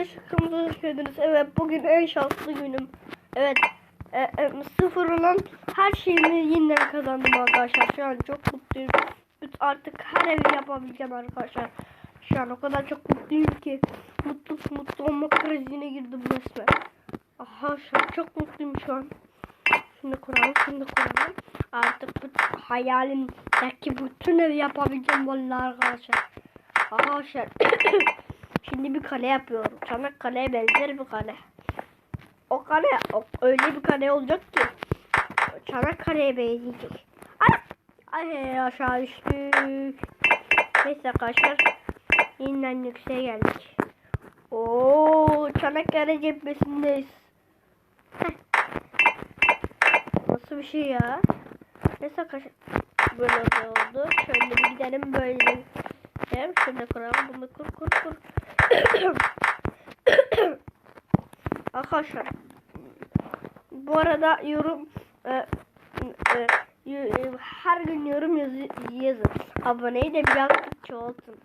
arkadaşlar kanalımıza. Evet bugün en şanslı günüm. Evet e, e, sıfır olan her şeyimi yeniden kazandım arkadaşlar. Şu an çok mutluyum. Artık her evi yapabileceğim arkadaşlar. Şu an o kadar çok mutluyum ki. Mutlu mutlu olma krizine girdim resmen. Aha şu an çok mutluyum şu an. Şimdi kuralım, şimdi kuralım. Artık bu hayalimdeki bütün evi yapabileceğim vallahi arkadaşlar. Arkadaşlar şimdi bir kale yapıyorum. Çanakkale'ye benzer bir kale. O kale o, öyle bir kale olacak ki Çanakkale'ye benzeyecek. Ay, aşağı düştük. Neyse arkadaşlar yeniden yükseğe geldik. Oo Çanakkale cephesindeyiz. Nasıl bir şey ya? Neyse arkadaşlar böyle oldu. Şöyle bir gidelim böyle gidelim. Şöyle kuralım. Bunu kur kur kur. arkadaşlar bu arada yorum e, e, e, her gün yorum yazı, yazın. Aboneyi de biraz çoğaltın.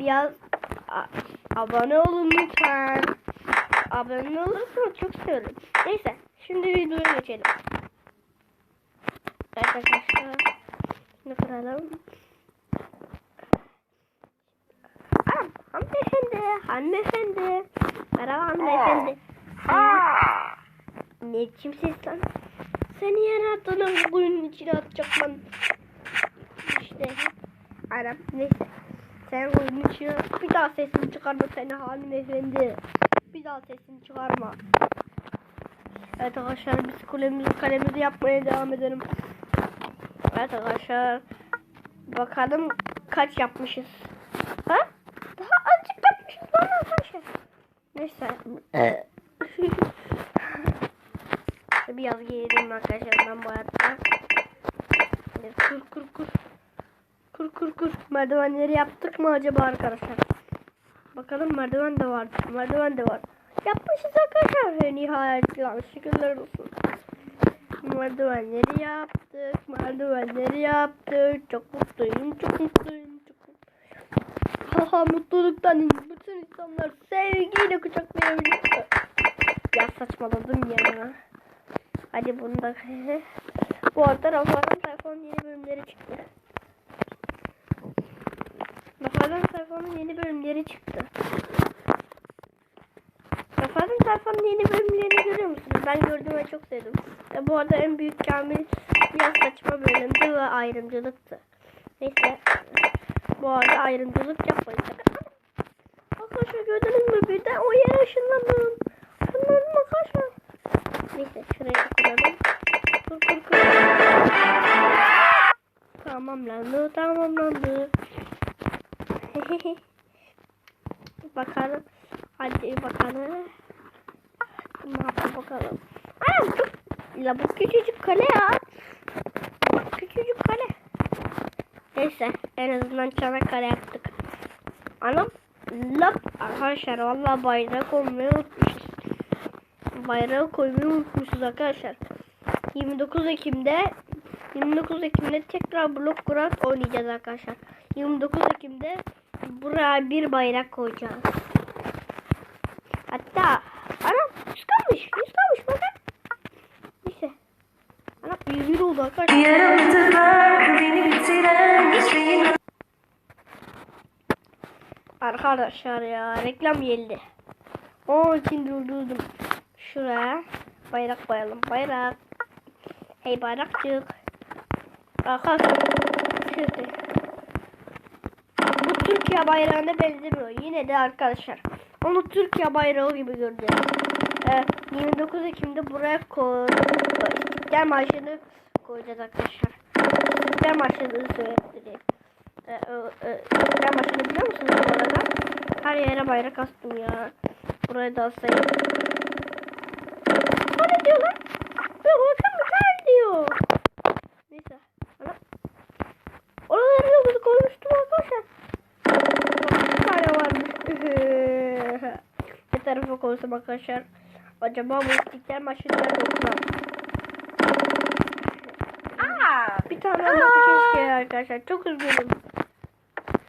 Biraz abone olun lütfen. Abone olursanız çok sevinirim. Neyse şimdi videoya geçelim. Arkadaşlar. Şimdi kuralım. Aa, hanımefendi, hanımefendi. Merhaba hanımefendi. Ne biçim ses lan? Seni yere attığına bugün içine atacak ben. İşte. Arap neyse. Sen oyunun içine bir daha sesini çıkarma seni hanımefendi. Bir daha sesini çıkarma. Evet arkadaşlar biz kulemizi kalemizi yapmaya devam edelim. Evet arkadaşlar. Bakalım kaç yapmışız. Ha? Daha azıcık yapmışız lan arkadaşlar. Neyse. Biraz gerilim arkadaşlar ben bu hayatta. Kur kur kur. Kur kur kur. Merdivenleri yaptık mı acaba arkadaşlar? Bakalım merdiven de var. Merdiven de var. Yapmışız arkadaşlar. Nihayet lan şükürler olsun. Merdivenleri yaptık. Merdivenleri yaptık. Çok mutluyum. Çok mutluyum. Çok mutluyum. Haha mutluluktan insanlar sevgiyle kucaklayabilir. Ya saçmaladım ya. Hadi bunu da Bu arada Rafadan Sayfanın yeni bölümleri çıktı. Rafadan Sayfanın yeni bölümleri çıktı. Rafadan Sayfanın yeni bölümlerini görüyor musunuz? Ben gördüm ve çok sevdim. Ve bu arada en büyük kamil biraz saçma bölümdü ve ayrımcılıktı. Neyse. Bu arada ayrımcılık yapmayın. Arkadaşlar gördünüz mü? Birden o yere ışınlandım. Işınlandım arkadaşlar. Neyse şuraya koyalım. Kur kur kur. Tamamlandı, tamamlandı. bakalım. Hadi bakalım. Ne yapalım bakalım. Aa, dur. La bu küçücük kale ya. Bak küçücük kale. Neyse en azından Çanakkale yaptık. Anam lap arkadaşlar vallahi bayrak olmayı unutmuşuz. Bayrağı koymayı unutmuşuz arkadaşlar. 29 Ekim'de 29 Ekim'de tekrar Block Grant oynayacağız arkadaşlar. 29 Ekim'de buraya bir bayrak koyacağız. Hatta anam yüz kalmış. Yüz kalmış bakın. Neyse. Anam 101 oldu arkadaşlar. Arkadaşlar ya reklam geldi. Onun için durdurdum. Şuraya bayrak koyalım. Bayrak. Hey bayrakçık. Arkadaşlar. Bu Türkiye bayrağına benzemiyor. Yine de arkadaşlar. Onu Türkiye bayrağı gibi gördüm. Ee, 29 Ekim'de buraya koy. İstiklal Marşı'nı koyacağız arkadaşlar. İstiklal Marşı'nı söyleyeyim. Ee, e, e, İstiklal Marşı'nı biliyor musunuz bu arada? Her yere bayrak astım ya. Buraya da asayım. O ne diyor lan? Yok bakın mükemmel diyor. Neyse. Ana. Oraları yıldızı koymuştum arkadaşlar. Bir tane varmış. ne tarafa koysam arkadaşlar. Acaba bu istiklal maçını nerede okusam? Bir tane olması keşke arkadaşlar. Çok üzgünüm.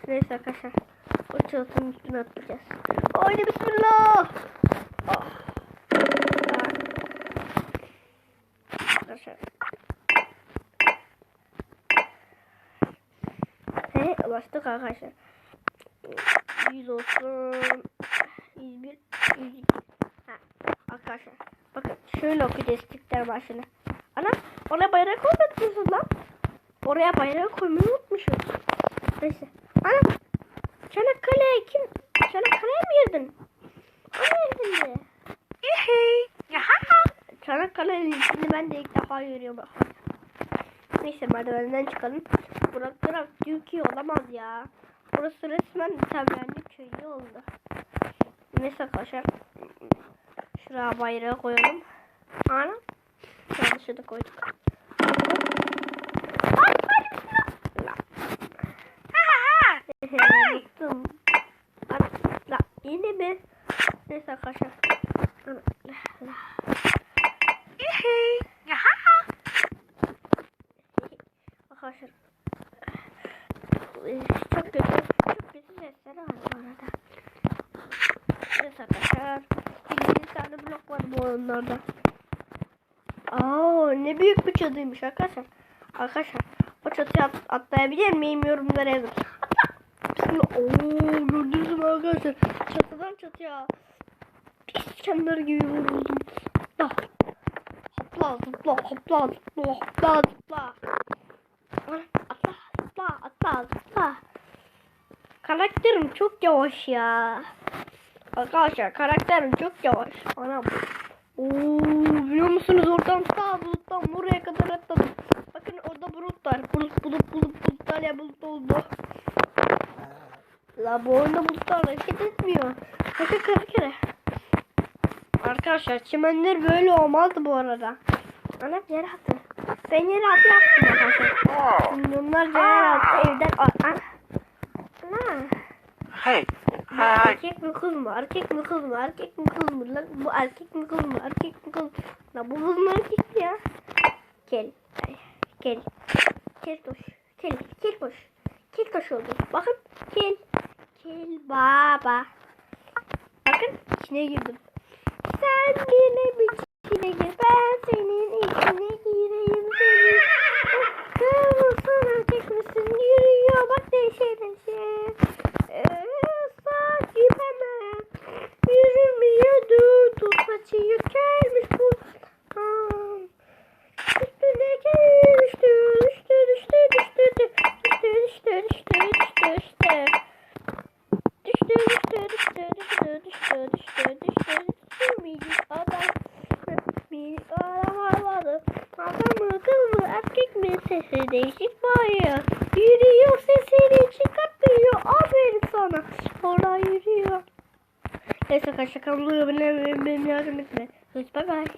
Neyse arkadaşlar. O çatının üstüne atlayacağız. Haydi bismillah. Ah. Arkadaşlar. He ulaştık arkadaşlar. 100 olsun. 101, 102. Ha, arkadaşlar. Bakın şöyle okuyacağız Türkler başını. Ana oraya bayrak koymadınız lan. Oraya bayrağı koymayı unutmuşuz. Neyse. Ana Çanakkale'ye kim? Çanakkale'ye mi girdin? O nerede? Çanakkale'nin içini ben de ilk defa görüyorum. Neyse merdivenden çıkalım. Burası taraf Türkiye olamaz ya. Burası resmen İtalyanlı köyü oldu. Neyse arkadaşlar. Şuraya bayrağı koyalım. Ana. Yanlışa da koyduk. Ay, ay, bismillah. Hehe, Unuttum. Ana, Yine mi? Neyse arkadaşlar. Arkadaşlar. Çok kötü. Çok kötü sesler var bu arada. Neyse arkadaşlar. Bir tane blok var bu oyunlarda. Aa ne büyük bir çadıymış arkadaşlar. Arkadaşlar o çatıya at- atlayabilir miyim yorumlara yazın. Bismillah. Oo gördünüz mü arkadaşlar. Çatıdan çatıya. Pis kendiler gibi vuruldum. Atla. Hopla zıpla hopla zıpla hopla zıpla. Atla atla atla atla. Karakterim çok yavaş ya. Arkadaşlar karakterim çok yavaş. Anam. Oo, biliyor musunuz oradan sağ buluttan buraya kadar atladım. Bakın orada bulut var. Bulut bulut bulut bulutlar ya bulut oldu. La bu oyunda bulutlar hareket etmiyor. Bakın kara kere. Arkadaşlar çimenler böyle olmazdı bu arada. Anam yer altı. Ben yer altı yaptım arkadaşlar. Milyonlarca yer altı evden... Ana. Ana. Hey, hi, erkek mi kız mı? Erkek mi kız mı? Erkek mi kız mı? Lan bu erkek mi kız mı? Erkek mi kız mı? Lan bu kız mı erkek mi ya? Gel. Gel. Gel toş. Gel. Gel boş. Gel toş oldu. Bakın. Baba. Bakın içine girdim. Sen benim sesi değişik bağırıyor. Yürüyor sesini çıkartmıyor aferin sana. Oradan yürüyor. Neyse kanalıma abone olmayı benim yardım etme bye bye